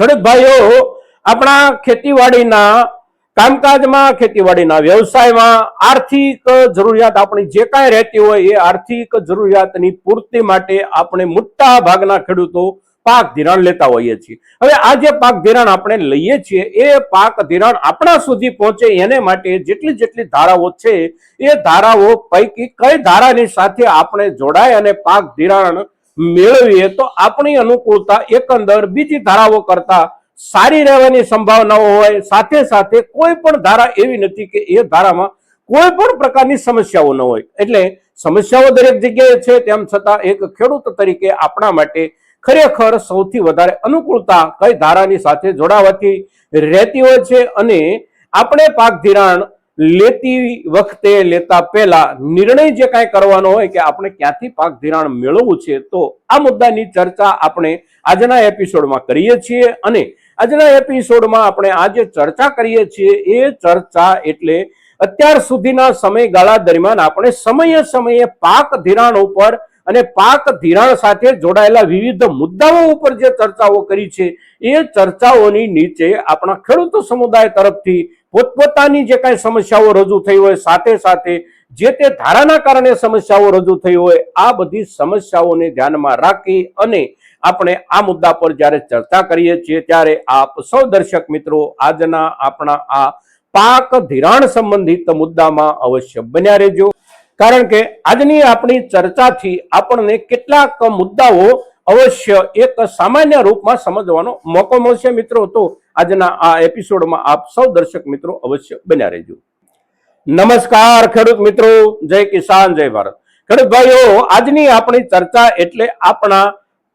ખેડૂત ભાઈઓ આપણા ખેતીવાડીના કામકાજમાં, ખેતીવાડીના વ્યવસાયમાં આર્થિક જરૂરિયાત આપણી જે કાંઈ રહેતી હોય એ આર્થિક જરૂરિયાતની પૂર્તિ માટે આપણે મોટા ભાગના ખેડૂતો પાક ધિરાણ લેતા હોઈએ છીએ. હવે આ જે પાક ધિરાણ આપણે લઈએ છીએ, એ પાક ધિરાણ આપણા સુધી પહોંચે એને માટે જેટલી જેટલી ધારાઓ છે, એ ધારાઓ પૈકી કઈ ધારાની સાથે આપણે જોડાય અને પાક ધિરાણ મેળવીએ તો આપણી અનુકૂળતા એકંદર બીજી ધારાઓ કરતા સારી રહેવાની સંભાવનાઓ હોય. સાથે સાથે કોઈ પણ ધારા એવી નથી કે એ ધારામાં કોઈ પણ પ્રકારની સમસ્યાઓ ન હોય. એટલે સમસ્યાઓ દરેક જગ્યાએ છે, તેમ છતાં એક ખેડૂત તરીકે આપણા માટે ખરેખર સૌથી વધારે અનુકૂળતા કઈ ધારાની સાથે જોડાવાથી રહેતી હોય છે અને આપણે પાક ધિરાણ લેતી વખતે, લેતા પહેલા નિર્ણય જે કાંઈ કરવાનો હોય કે આપણે ક્યાંથી પાક ધિરાણ મેળવવું છે, તો આ મુદ્દાની ચર્ચા આપણે આજના એપિસોડમાં કરીએ છીએ અને આજના એપિસોડમાં આપણે આજે ચર્ચા કરીએ છીએ, એ ચર્ચા એટલે અત્યાર સુધીના સમયગાળા દરમિયાન આપણે સમયે સમયે પાક ધિરાણ ઉપર અને પાક ધિરાણ સાથે જોડાયેલા વિવિધ મુદ્દાઓ ઉપર જે ચર્ચાઓ કરી છે, એ ચર્ચાઓની નીચે આપણા ખેડૂતો સમુદાય તરફથી પોતપોતાની જે કાંઈ સમસ્યાઓ રજૂ થઈ હોય, સાથે સાથે જે તે ધારાના કારણે સમસ્યાઓ રજૂ થઈ હોય, આ બધી સમસ્યાઓને ધ્યાનમાં રાખી અને આપણે આ મુદ્દા પર જ્યારે ચર્ચા કરીએ છીએ, ત્યારે આપ સૌ દર્શક મિત્રો આજના આપણા આ પાક ધિરાણ સંબંધિત મુદ્દામાં અવશ્ય બન્યા રહેજો. કારણ કે આજની આપણી ચર્ચાથી આપણને કેટલાક મુદ્દાઓ અવશ્ય એક સામાન્ય રૂપમાં સમજવાનો મોકો મળશે મિત્રો. તો આજના આ એપિસોડમાં આપ સૌ દર્શક મિત્રો અવશ્ય બન્યા રહેજો. નમસ્કાર, ખેડૂત મિત્રો. જય કિસાન, જય ભારત. ખેડૂત ભાઈઓ, આજની આપણી ચર્ચા એટલે આપણા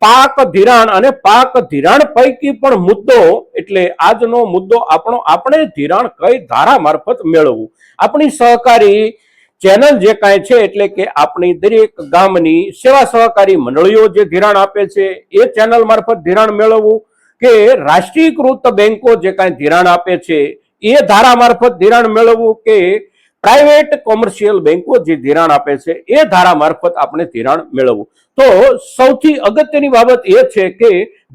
પાક ધિરાણ અને પાક ધિરાણ પૈકી પણ મુદ્દો એટલે આજનો મુદ્દો આપણો, આપણે ધિરાણ કઈ ધારા મારફત મેળવવું. આપણી સહકારી ચેનલ જે કાંઈ છે એટલે કે આપણી દરેક ગામની સેવા સહકારી મંડળીઓ જે ધિરાણ આપે છે, એ ચેનલ મારફત ધિરાણ મેળવવું કે રાષ્ટ્રીયકૃત બેંકો જે કાંઈ ધિરાણ આપે છે, એ ધારા મારફત ધિરાણ મેળવવું કે પ્રાઇવેટ કોમર્શિયલ બેંકો જે ધિરાણ આપે છે, એ ધારા મારફત આપણે ધિરાણ મેળવવું. તો સૌથી અગત્યની બાબત એ છે કે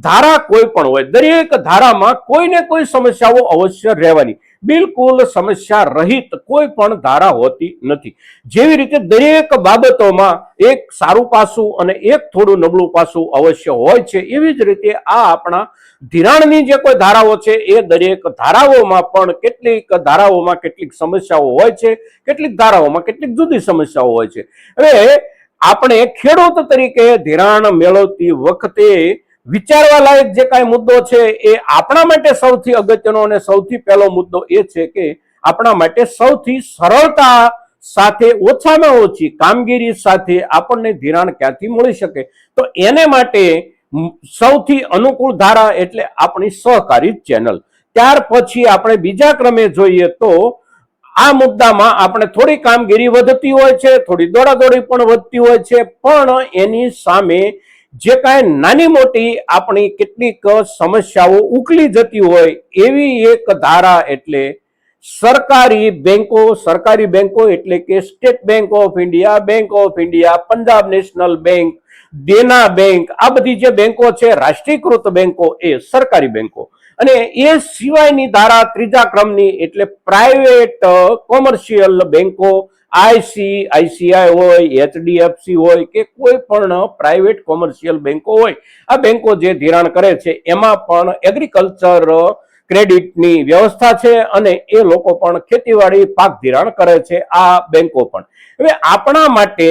ધારા કોઈ પણ હોય, દરેક ધારામાં કોઈને કોઈ સમસ્યાઓ અવશ્ય રહેવાની. બિલકુલ સમસ્યા રહિત કોઈ પણ ધારા હોતી નથી. જેવી રીતે દરેક બાબતોમાં એક સારું પાસું અને એક થોડું નબળું પાસું અવશ્ય હોય છે, એવી જ રીતે આ આપણા ધિરાણની જે કોઈ ધારાઓ છે, એ દરેક ધારાઓમાં પણ કેટલીક ધારાઓમાં કેટલીક સમસ્યાઓ હોય છે, કેટલીક ધારાઓમાં કેટલીક જુદી સમસ્યાઓ હોય છે. હવે આપણે ખેડૂત તરીકે ધિરાણ મેળવતી વખતે વિચારવા લાયક જે કાંઈ મુદ્દો છે એ આપણા માટે સૌથી અગત્યનો અને સૌથી પહેલો મુદ્દો એ છે કે આપણા માટે સૌથી સરળતા સાથે ઓછામાં ઓછી કામગીરી સાથે આપણને ધિરાણ ક્યાંથી મળી શકે? તો એને માટે સૌથી અનુકૂળ ધારા એટલે આપણી સહકારી ચેનલ. ત્યાર પછી આપણે બીજા ક્રમે જોઈએ તો આ મુદ્દામાં આપણે થોડી કામગીરી વધતી હોય છે, થોડી દોડાદોડી પણ વધતી હોય છે, પણ એની સામે જે કાંઈ નાની મોટી આપણી કેટલીક સમસ્યાઓ ઉકલી જતી હોય એવી એક ધારા એટલે સરકારી બેંકો સરકારી બેંકો એટલે કે State Bank of India, Bank of India, Punjab National Bank, Dena Bank, આ બધી જે બેંકો છે, રાષ્ટ્રીયકૃત બેંકો એ સરકારી બેંકો. અને એ સિવાયની ધારા ત્રીજા ક્રમની એટલે પ્રાઇવેટ કોમર્શિયલ બેંકો આઈસી આઈસીઆઈ હોય એચડીએફસી હોય કે કોઈ પણ પ્રાઇવેટ કોમર્શિયલ બેન્કો હોય, આ બેંકો જે ધિરાણ કરે છે, એમાં પણ એગ્રીકલ્ચર ક્રેડિટની વ્યવસ્થા છે અને એ લોકો પણ ખેતીવાડી પાક ધિરાણ કરે છે આ બેંકો પણ. હવે આપણા માટે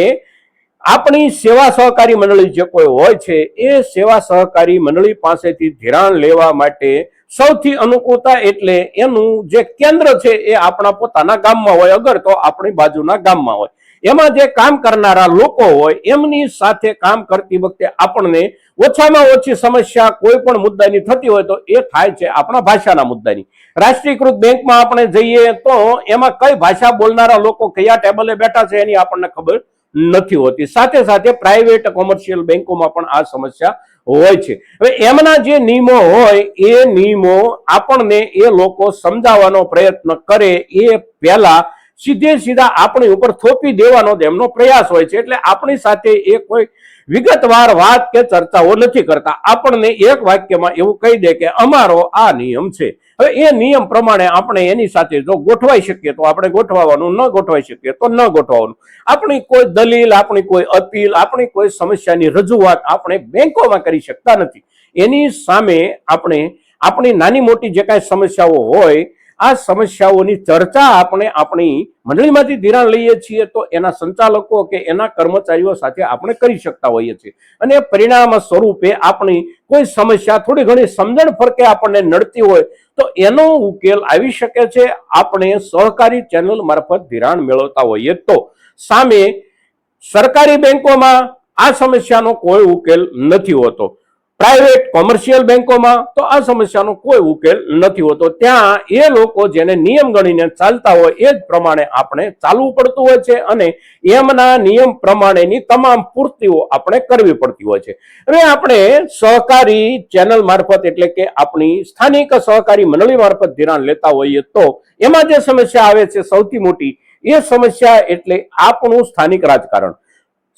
આપણી સેવા સહકારી મંડળી જે કોઈ હોય છે, એ સેવા સહકારી મંડળી પાસેથી ધિરાણ લેવા માટે સૌથી અનુકૂળતા એટલે એનું જે કેન્દ્ર છે એ આપણા પોતાના ગામમાં હોય, અગર તો આપણી બાજુના ગામમાં હોય. એમાં જે કામ કરનારા લોકો હોય, એમની સાથે કામ કરતી વખતે આપણને ઓછામાં ઓછી સમસ્યા કોઈ પણ મુદ્દાની થતી હોય તો એ થાય છે આપણા ભાષાના મુદ્દાની. રાષ્ટ્રીયકૃત બેંકમાં આપણે જઈએ તો એમાં કઈ ભાષા બોલનારા લોકો કયા ટેબલે બેઠા છે એની આપણને ખબર નથી હોતી. સાથે સાથે પ્રાઇવેટ કોમર્શિયલ બેંકોમાં પણ આ સમસ્યા હોય છે. હવે એમના જે નિયમો હોય, એ નિયમો આપણને એ લોકો સમજાવવાનો પ્રયત્ન કરે એ પહેલા સીધે સીધા આપણી ઉપર થોપી દેવાનો તેમનો પ્રયાસ હોય છે. એટલે આપણી સાથે એ કોઈ વિગતવાર વાત કે ચર્ચાઓ નથી કરતા. આપણને એક વાક્યમાં એવું કહી દે કે અમારો આ નિયમ છે. હવે એ નિયમ પ્રમાણે આપણે એની સાથે જો ગોઠવાઈ શકીએ તો આપણે ગોઠવવાનું, ન ગોઠવાઈ શકીએ તો ન ગોઠવવાનું. આપણી કોઈ દલીલ, આપણી કોઈ અપીલ, આપણી કોઈ સમસ્યાની રજૂઆત આપણે બેંકોમાં કરી શકતા નથી. એની સામે આપણે, આપણી નાની મોટી જે કાંઈ સમસ્યાઓ હોય આ સમસ્યાઓની ચર્ચા આપણે આપણી મંડળીમાંથી ધિરાણ લઈએ છીએ તો એના સંચાલકો કે એના કર્મચારીઓ સાથે આપણે કરી શકતા હોઈએ છીએ. અને પરિણામ સ્વરૂપે આપણી કોઈ સમસ્યા થોડી ઘણી સમજણ ફરકે આપણને નડતી હોય તો એનો ઉકેલ આવી શકે છે. આપણે સહકારી ચેનલ મારફત ધિરાણ મેળવતા હોઈએ તો. સામે સરકારી બેંકોમાં આ સમસ્યાનો કોઈ ઉકેલ નથી હોતો. પ્રાઇવેટ કોમર્શિયલ બેંકોમાં તો આ સમસ્યાનો કોઈ ઉકેલ નથી હોતો. ત્યાં એ લોકો જેને નિયમ ગણીને ચાલતા હોય એ જ પ્રમાણે આપણે ચાલવું પડતું હોય છે અને એમના નિયમ પ્રમાણેની તમામ પૂર્તિઓ આપણે કરવી પડતી હોય છે. હવે આપણે સહકારી ચેનલ મારફત એટલે કે આપણી સ્થાનિક સહકારી મંડળી મારફત ધિરાણ લેતા હોઈએ તો એમાં જે સમસ્યા આવે છે સૌથી મોટી, એ સમસ્યા એટલે આપણું સ્થાનિક રાજકારણ.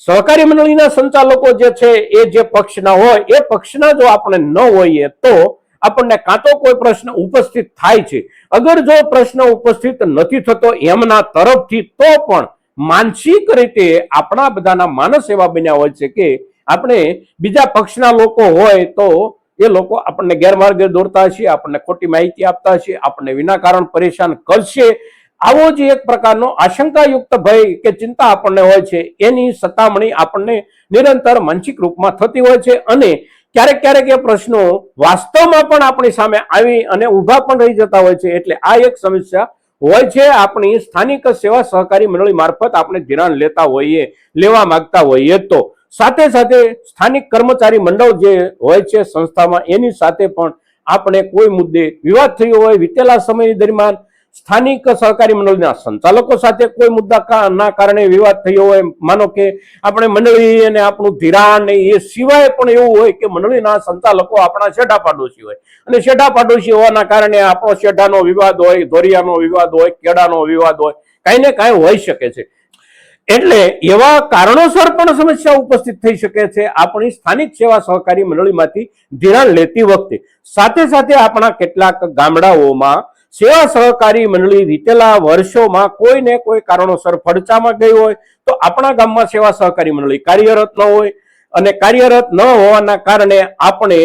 સહકારી મંડળીના સંચાલકો જે છે, એ જે પક્ષના હોય, એ પક્ષના જો આપણે ન હોઈએ તો આપણને કાં તો કોઈ પ્રશ્ન ઉપસ્થિત થાય છે. અગર જો પ્રશ્ન ઉપસ્થિત નથી થતો એમના તરફથી, તો પણ માનસિક રીતે આપણા બધાના માનસ એવા બન્યા હોય છે કે આપણે બીજા પક્ષના લોકો હોય તો એ લોકો આપણને ગેરમાર્ગે દોરતા હશે, આપણને ખોટી માહિતી આપતા હશે, આપણને વિના કારણ પરેશાન કરશે. આવો જ એક પ્રકારનો આશંકાયુક્ત ભય કે ચિંતા આપણને હોય છે, એની સતામણી આપણને નિરંતર માનસિક રૂપમાં થતી હોય છે અને ક્યારેક ક્યારેક એ પ્રશ્નો વાસ્તવમાં પણ આપણી સામે આવી અને ઊભા પણ રહી જતા હોય છે. એટલે આ એક સમસ્યા હોય છે, આપણી સ્થાનિક સેવા સહકારી મંડળી મારફત આપણે ધિરાણ લેતા હોઈએ, લેવા માંગતા હોઈએ તો. સાથે સાથે સ્થાનિક કર્મચારી મંડળ જે હોય છે સંસ્થામાં, એની સાથે પણ આપણે કોઈ મુદ્દે વિવાદ થયો હોય, વિતેલા સમય દરમિયાન સ્થાનિક સહકારી મંડળના સંચાલકો સાથે કોઈ મુદ્દા ના કારણે વિવાદ થયો હોય માનો કે આપણે મંડળી અને આપણું ધિરાણ એ સિવાય પણ એવું હોય કે મંડળીના સંચાલકો આપણા શેઠા પાડોશી હોય. અને શેઠા પાડોશી હોવાના કારણે આપણો શેઠાનો વિવાદ હોય, ધોરિયાનો વિવાદ હોય કેડાનો વિવાદ હોય, કાંઈ ને કાંઈ હોઈ શકે છે. એટલે એવા કારણોસર પણ સમસ્યા ઉપસ્થિત થઈ શકે છે આપણી સ્થાનિક સેવા સહકારી મંડળીમાંથી ધિરાણ લેતી વખતે. સાથે સાથે આપણા કેટલાક ગામડાઓમાં સેવા સહકારી મંડળી વીતેલા વર્ષોમાં કોઈ ને કોઈ કારણોસર ફડચામાં ગઈ હોય તો આપણા ગામમાં સેવા સહકારી મંડળી કાર્યરત ન હોય અને કાર્યરત ન હોવાના કારણે આપણે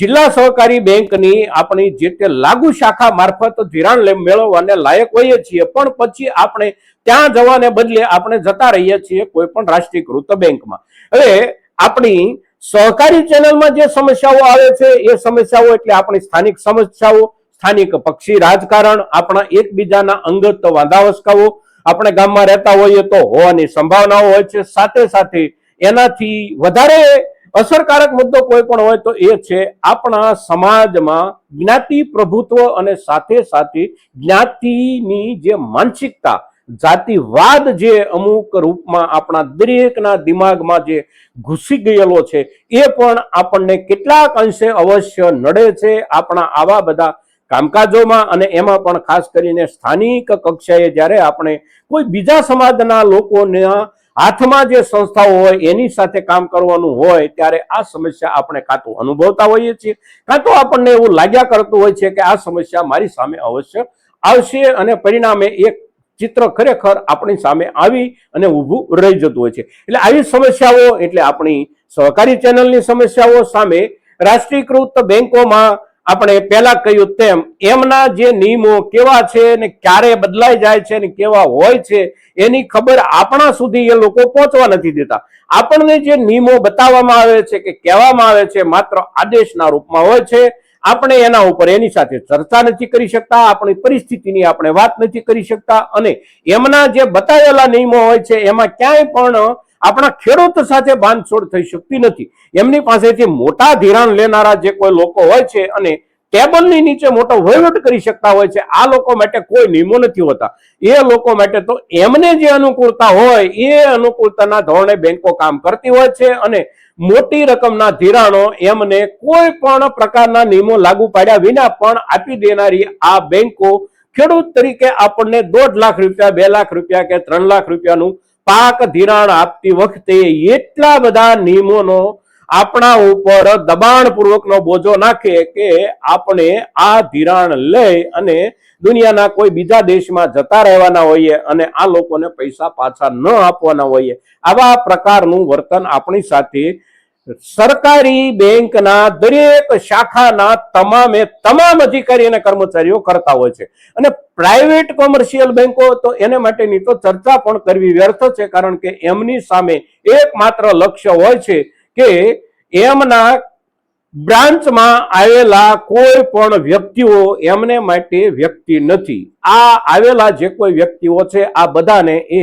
જિલ્લા સહકારી બેંકની આપણી જે તે લાગુ શાખા મારફત ધિરાણ મેળવવાને લાયક હોઈએ છીએ. પણ પછી આપણે ત્યાં જવાને બદલે આપણે જતા રહીએ છીએ કોઈ પણ રાષ્ટ્રીયકૃત બેંકમાં. હવે આપણી સહકારી ચેનલમાં જે સમસ્યાઓ આવે છે, એ સમસ્યાઓ એટલે આપણી સ્થાનિક સમસ્યાઓ સ્થાનિક પક્ષી રાજકારણ, આપણા એકબીજાના અંગત વાંધાવસ્કાઓ, આપણે ગામમાં રહેતા હોઈએ તો હોવાની સંભાવનાઓ હોય છે. સાથે સાથે એનાથી વધારે અસરકારક મુદ્દો કોઈ પણ હોય તો એ છે આપણા સમાજમાં જ્ઞાતિ પ્રભુત્વ અને સાથે સાથે જ્ઞાતિની જે માનસિકતા, જાતિવાદ જે અમુક રૂપમાં આપણા દરેકના દિમાગમાં જે ઘૂસી ગયેલો છે, એ પણ આપણને કેટલાક અંશે અવશ્ય નડે છે. આપણા આવા બધા કામકાજોમાં અને એમાં પણ ખાસ કરીને સ્થાનિક કક્ષાએ જ્યારે આપણે કોઈ બીજા સમાજના લોકોના હાથમાં જે સંસ્થાઓ હોય, એની સાથે કામ કરવાનું હોય, ત્યારે આ સમસ્યા આપણે કાં તો અનુભવતા હોઈએ છીએ, કાં તો આપણને એવું લાગ્યા કરતું હોય છે કે આ સમસ્યા મારી સામે અવશ્ય આવશે અને પરિણામે એક ચિત્ર ખરેખર આપણી સામે આવી અને ઊભું રહી જતું હોય છે. એટલે આવી સમસ્યાઓ, એટલે આપણી સહકારી ચેનલની સમસ્યાઓ સામે રાષ્ટ્રીયકૃત બેંકોમાં આપણે પહેલા કહ્યું તેમ, એમના જે નિયમો કેવા છે ને ક્યારે બદલાઈ જાય છે ને કેવા હોય છે, એની ખબર આપણા સુધી એ લોકો પહોંચવા નથી દેતા. આપણને જે નિયમો બતાવવામાં આવે છે કે કહેવામાં આવે છે, માત્ર આદેશના રૂપમાં હોય છે, આપણે એના ઉપર એની સાથે ચર્ચા નથી કરી શકતા, આપણી પરિસ્થિતિની આપણે વાત નથી કરી શકતા, અને એમના જે બતાવેલા નિયમો હોય છે, એમાં ક્યાંય પણ આપણા ખેડૂત સાથે બાંધછોડ થઈ શકતી નથી. એમની પાસેથી મોટા ધિરાણ લેનારા જે કોઈ લોકો હોય છે અને ટેબલની નીચે મોટો વહીવટ કરી શકતા હોય છે, આ લોકો માટે કોઈ નિયમો નથી હોતા. એ લોકો માટે તો એમને જે અનુકૂળતા હોય, એ અનુકૂળતાના ધોરણે બેંકો કામ કરતી હોય છે અને મોટી રકમના ધિરાણો એમને કોઈ પણ પ્રકારના નિયમો લાગુ પાડ્યા વિના પણ આપી દેનારી આ બેંકો ખેડૂત તરીકે આપણને દોઢ લાખ રૂપિયા, બે લાખ રૂપિયા કે ત્રણ લાખ રૂપિયાનું પાક ધિરાણ આપતી વખતે એટલા બધા નિયમોનો આપણા ઉપર દબાણપૂર્વકનો બોજો નાખે કે આપણે આ ધિરાણ લઈ અને દુનિયાના કોઈ બીજા દેશમાં જતા રહેવાના હોઈએ અને આ લોકોને પૈસા પાછા ન આપવાના હોઈએ. આવા પ્રકારનું વર્તન આપણી સાથે સરકારી બેંકના દરેક શાખાના તમામે તમામ અધિકારી અને કર્મચારીઓ કરતા હોય છે. અને પ્રાઇવેટ કોમર્શિયલ બેંકો તો એને માટેની તો ચર્ચા પણ કરવી વ્યર્થ છે, કારણ કે એમની સામે એકમાત્ર લક્ષ્ય હોય છે કે એમના બ્રાન્ચમાં આવેલા કોઈ પણ વ્યક્તિઓ એમને માટે વ્યક્તિ નથી. આ આવેલા જે કોઈ વ્યક્તિઓ છે, આ બધાને એ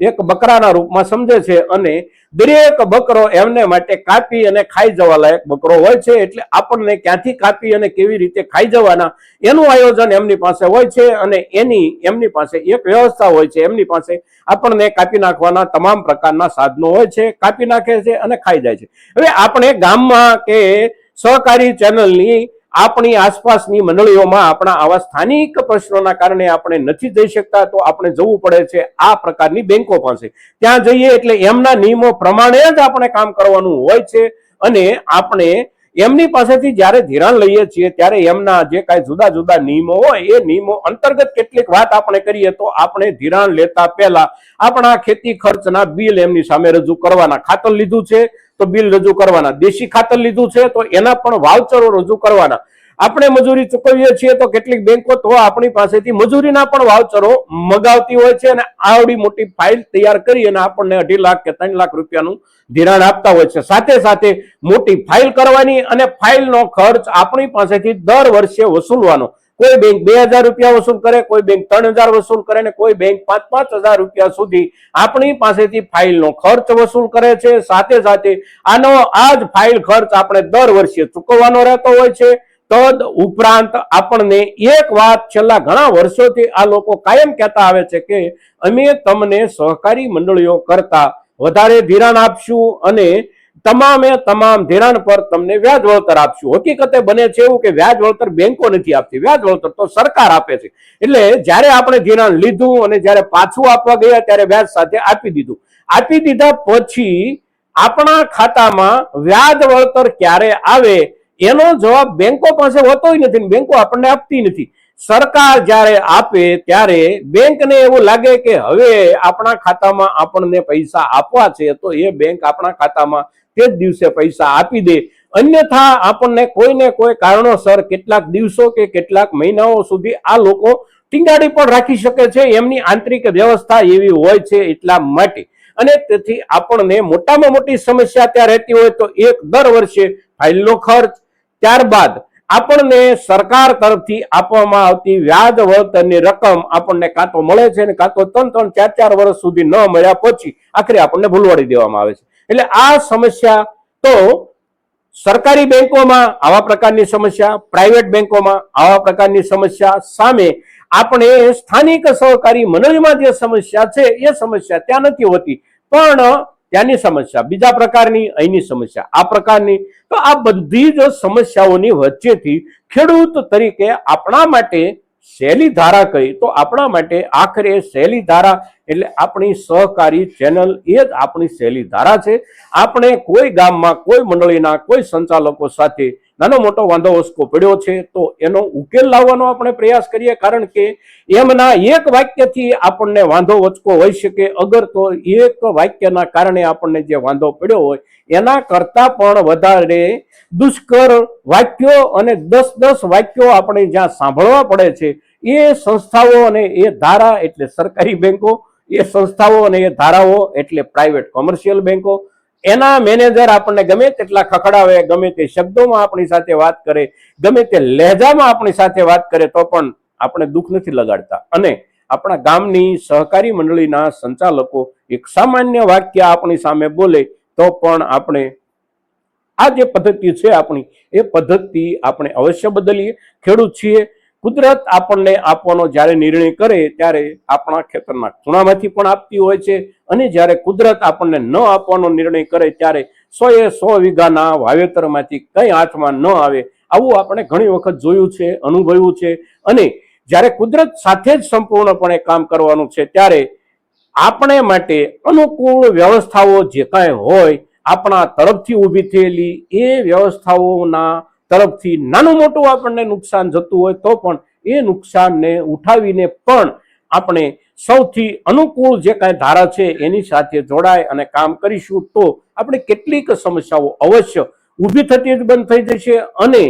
એક બકરાના રૂપમાં સમજે છે અને દરેક બકરો એમને માટે કાપી અને ખાઈ જવા લાયક બકરો હોય છે, એટલે આપણને ક્યાંથી કાપી અને કેવી રીતે ખાઈ જવાના એનું આયોજન એમની પાસે હોય છે અને એની, એમની પાસે એક વ્યવસ્થા હોય છે, એમની પાસે આપણને કાપી નાખવાના તમામ પ્રકારના સાધનો હોય છે, કાપી નાખે છે અને ખાઈ જાય છે. હવે આપણે ગામમાં કે સહકારી ચેનલની આપણી આસપાસની મંડળીઓમાં આપણા આવા સ્થાનિક પ્રશ્નોના કારણે આપણે નથી જઈ શકતા, તો આપણે જવું પડે છે આ પ્રકારની બેંકો પાસે ત્યાં જઈએ એટલે એમના નિયમો પ્રમાણે જ આપણે કામ કરવાનું હોય છે અને આપણે એમની પાસેથી જ્યારે ધિરાણ લઈએ છીએ ત્યારે એમના જે કાંઈ જુદા જુદા નિયમો હોય, એ નિયમો અંતર્ગત કેટલીક વાત આપણે કરીએ તો આપણે ધિરાણ લેતા પહેલા આપણા ખેતી ખર્ચના બિલ એમની સામે રજૂ કરવાના ખાતર લીધું છે. તો બિલ રજૂ કરવાના. દેશી ખાતર લીધું છે તો એના પણ વાઉચરો રજૂ કરવાના. આપણે મજૂરી ચૂકવીએ છીએ તો કેટલીક બેંકો તો આપણી પાસેથી મજૂરીના પણ વાઉચરો મગાવતી હોય છે અને આવડી મોટી ફાઇલ તૈયાર કરી અને આપણને અઢી લાખ કે ત્રણ લાખ રૂપિયાનું ધિરાણ આપતા હોય છે. સાથે સાથે મોટી ફાઇલ કરવાની અને ફાઇલનો ખર્ચ આપણી પાસેથી દર વર્ષે વસૂલવાનો. કોઈ બેંક બે હજાર રૂપિયા વસૂલ કરે, કોઈ બેંક ત્રણ હજાર વસૂલ કરે ને કોઈ બેંક પાંચ પાંચ હજાર રૂપિયા સુધી આપણી પાસેથી ફાઇલનો ખર્ચ વસૂલ કરે છે. સાથે સાથે આનો આ જ ફાઇલ ખર્ચ આપણે દર વર્ષે ચૂકવવાનો રહેતો હોય છે. તદ ઉપરાંત આપણને એક વાત છેલ્લા ઘણા વર્ષોથી આ લોકો કાયમ કહેતા આવે છે કે અમે તમને સહકારી મંડળીઓ કરતા વધારે ધિરાણ આપશું અને તમામે તમામ ધિરાણ પર તમને વ્યાજ વળતર આપશું. હકીકતે બને છે એવું કે વ્યાજ વળતર બેંકો નથી આપતી. વ્યાજ વળતર તો સરકાર આપે છે. એટલે જ્યારે આપણે ધિરાણ લીધું અને જ્યારે પાછું આપવા ગયા ત્યારે વ્યાજ સાથે આપી દીધું. આપી દીધા પછી આપણા ખાતામાં વ્યાજ વળતર ક્યારે આવે? એનો જવાબ બેંકો પાસે હોતો નથી બેંકો આપણને આપતી નથી. સરકાર જ્યારે આપે ત્યારે બેંકને એવું લાગે કે હવે આપણા ખાતામાં આપણને પૈસા આપવા છે, તો એ બેંક આપણા ખાતામાં તે જ દિવસે પૈસા આપી દે. અન્યથા આપણને કોઈને કોઈ કારણોસર કેટલાક દિવસો કે કેટલાક મહિનાઓ સુધી આ લોકો ટીંગાડી પણ રાખી શકે છે, એમની આંતરિક વ્યવસ્થા એવી હોય છે એટલા માટે. અને તેથી આપણને મોટામાં મોટી સમસ્યા ત્યાં રહેતી હોય તો એક દર વર્ષે ફાઇલનો ખર્ચ, ત્યારબાદ આપણને સરકાર તરફથી આપવામાં આવતી વ્યાજ વળતરની રકમ આપણને કાં તો મળે છે ને કાં તો ત્રણ ત્રણ ચાર ચાર વર્ષ સુધી ન મળ્યા પછી આખરે આપણને ભૂલવાડી દેવામાં આવે છે. એટલે આ સમસ્યા તો સરકારી બેંકોમાં આવા પ્રકારની સમસ્યા, પ્રાઇવેટ બેંકોમાં આવા પ્રકારની સમસ્યા સામે આપણે સ્થાનિક સહકારી મંડળીમાં જે સમસ્યા છે, એ સમસ્યા ત્યાં નથી હોતી. પણ ત્યાંની સમસ્યા, બીજા પ્રકારની અહીંની સમસ્યા, આ પ્રકારની. તો આ બધી જ સમસ્યાઓની વચ્ચેથી ખેડૂત તરીકે આપણા માટે શૈલી ધારા કહી તો આપણા માટે આખરે શૈલી ધારા એટલે આપણી સહકારી ચેનલ એ જ આપણી શૈલી ધારા છે. આપણે કોઈ ગામમાં, કોઈ મંડળીના, કોઈ સંચાલકો સાથે નાનો મોટો વાંધો વસ્કો પડ્યો છે, તો એનો ઉકેલ લાવવાનો આપણે પ્રયાસ કરીએ, કારણ કે એમના એક વાક્યથી આપણને વાંધો વચકો હોઈ શકે. અગર તો એક વાક્યના કારણે આપણને જે વાંધો પડ્યો હોય, એના કરતા પણ વધારે દુષ્કર વાક્યો અને દસ દસ વાક્યો આપણે જ્યાં સાંભળવા પડે છે, એ સંસ્થાઓ અને એ ધારા એટલે સરકારી બેંકો, એ સંસ્થાઓ અને એ ધારાઓ એટલે પ્રાઇવેટ કોમર્શિયલ બેંકો એના મેનેજર આપણને ગમે તેટલા ખખડાવે, ગમે તે શબ્દોમાં આપણી સાથે વાત કરે, ગમે તે લહેજામાં આપણી સાથે વાત કરે, તો પણ આપણે દુઃખ નથી લગાડતા. અને આપણા ગામની સહકારી મંડળીના સંચાલકો એક સામાન્ય વાક્ય આપણી સામે બોલે, તો પણ આપણે આ જે પદ્ધતિ છે આપણી, એ પદ્ધતિ આપણે અવશ્ય બદલીએ. ખેડૂત છીએ કુદરત આપણને આપવાનો જ્યારે નિર્ણય કરે ત્યારે આપણા ખેતરના ખૂણામાંથી પણ આપતી હોય છે. અને જ્યારે કુદરત આપણને ન આપવાનો નિર્ણય કરે ત્યારે સો એ સો વીઘાના વાવેતરમાંથી કંઈ હાથમાં ન આવે આવું આપણે ઘણી વખત જોયું છે, અનુભવ્યું છે. અને જ્યારે કુદરત સાથે જ સંપૂર્ણપણે કામ કરવાનું છે ત્યારે આપણે માટે અનુકૂળ વ્યવસ્થાઓ જે કાંઈ હોય આપણા તરફથી ઊભી થયેલી એ વ્યવસ્થાઓના તરફથી નાનું મોટું આપણને નુકસાન જતું હોય તો પણ એ નુકસાનને ઉઠાવીને પણ આપણે સૌથી અનુકૂળ જે કાંઈ ધારા છે એની સાથે જોડાય અને કામ કરીશું તો આપણે કેટલીક સમસ્યાઓ અવશ્ય ઊભી થતી જ બંધ થઈ જશે અને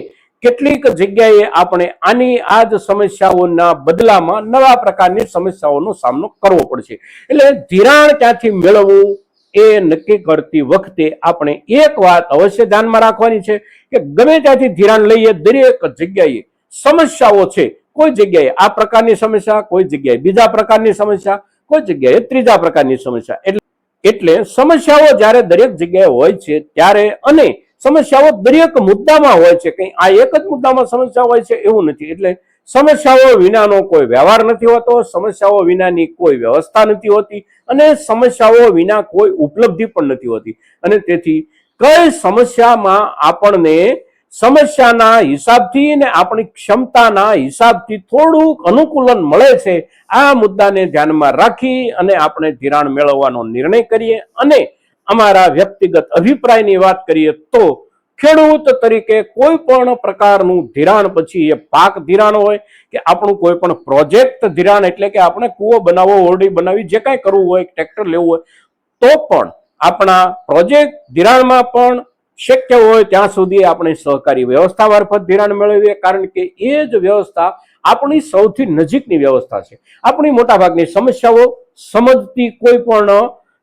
કેટલીક જગ્યાએ આપણે આની આ જ સમસ્યાઓના બદલામાં નવા પ્રકારની સમસ્યાઓનો સામનો કરવો પડશે. એટલે ધિરાણ ક્યાંથી મેળવવું? એ નક્કી કરતી વખતે આપણે એક વાત અવશ્ય ધ્યાનમાં રાખવાની છે કે ગમે ત્યાંથી ધિરાણ લઈએ, દરેક જગ્યાએ સમસ્યાઓ છે. કોઈ જગ્યાએ આ પ્રકારની સમસ્યા, કોઈ જગ્યાએ બીજા પ્રકારની સમસ્યા, કોઈ જગ્યાએ ત્રીજા પ્રકારની સમસ્યા. એટલે એટલે સમસ્યાઓ જ્યારે દરેક જગ્યાએ હોય છે ત્યારે અને સમસ્યાઓ દરેક મુદ્દામાં હોય છે. કઈ આ એક જ મુદ્દામાં સમસ્યા હોય છે એવું નથી. એટલે સમસ્યાઓ વિનાનો કોઈ વ્યવહાર નથી હોતો, સમસ્યાઓ વિનાની કોઈ વ્યવસ્થા નથી હોતી અને સમસ્યાઓ વિના કોઈ ઉપલબ્ધિ પણ નથી હોતી. અને તેથી કઈ સમસ્યામાં આપણને સમસ્યાના હિસાબથી ને આપણી ક્ષમતાના હિસાબથી થોડુંક અનુકૂલન મળે છે, આ મુદ્દાને ધ્યાનમાં રાખી અને આપણે ધિરાણ મેળવવાનો નિર્ણય કરીએ અને અમારા વ્યક્તિગત અભિપ્રાયની વાત કરીએ તો ખેડૂત તરીકે કોઈ પણ પ્રકારનું ધિરાણ, પછી એ પાક ધિરાણ હોય કે આપણું કોઈ પણ પ્રોજેક્ટ ધિરાણ, એટલે કે આપણે કૂવો બનાવવો, ઓરડી બનાવી જે કાંઈ કરવું હોય, ટ્રેક્ટર લેવું હોય, તો પણ આપણા પ્રોજેક્ટ ધિરાણમાં પણ શક્ય હોય ત્યાં સુધી આપણે સહકારી વ્યવસ્થા મારફત ધિરાણ મેળવીએ, કારણ કે એ જ વ્યવસ્થા આપણી સૌથી નજીકની વ્યવસ્થા છે. આપણી મોટાભાગની સમસ્યાઓ સમજતી કોઈ પણ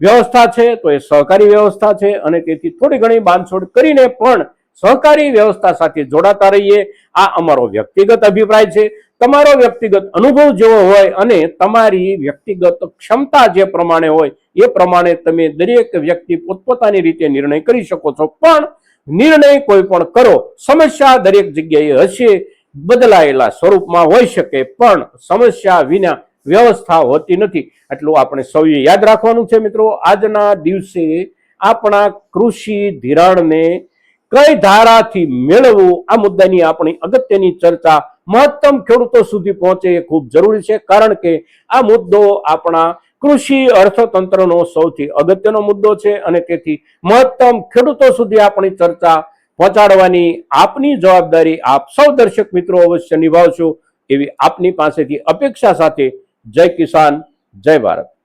વ્યવસ્થા છે, તો એ સહકારી વ્યવસ્થા છે અને તેથી થોડી ઘણી બાંધછોડ કરીને પણ સહકારી વ્યવસ્થા સાથે જોડાતા રહીએ. આ અમારો વ્યક્તિગત અભિપ્રાય છે. તમારો વ્યક્તિગત અનુભવ જેવો હોય અને તમારી વ્યક્તિગત ક્ષમતા જે પ્રમાણે હોય, એ પ્રમાણે તમે દરેક વ્યક્તિ પોતપોતાની રીતે નિર્ણય કરી શકો છો. પણ નિર્ણય કોઈ પણ કરો, સમસ્યા દરેક જગ્યાએ હશે, બદલાયેલા સ્વરૂપમાં હોઈ શકે, પણ સમસ્યા વિના વ્યવસ્થા હોતી નથી. એટલું આપણે સૌએ યાદ રાખવાનું છે મિત્રો. આજના દિવસે આપણા કૃષિ ધિરાણને કઈ ધારાથી મેળવવું? આ મુદ્દાની આપણી અગત્યની ચર્ચા મહત્તમ ખેડૂતો સુધી પહોંચે એ ખૂબ જરૂરી છે. કારણ કે આ મુદ્દો આપણા કૃષિ અર્થતંત્રનો સૌથી અગત્યનો મુદ્દો છે અને તેથી મહત્તમ ખેડૂતો સુધી આપણી ચર્ચા પહોંચાડવાની આપની જવાબદારી આપ સૌ દર્શક મિત્રો અવશ્ય નિભાવશો એવી આપની પાસેથી અપેક્ષા સાથે જય કિસાન જય ભારત.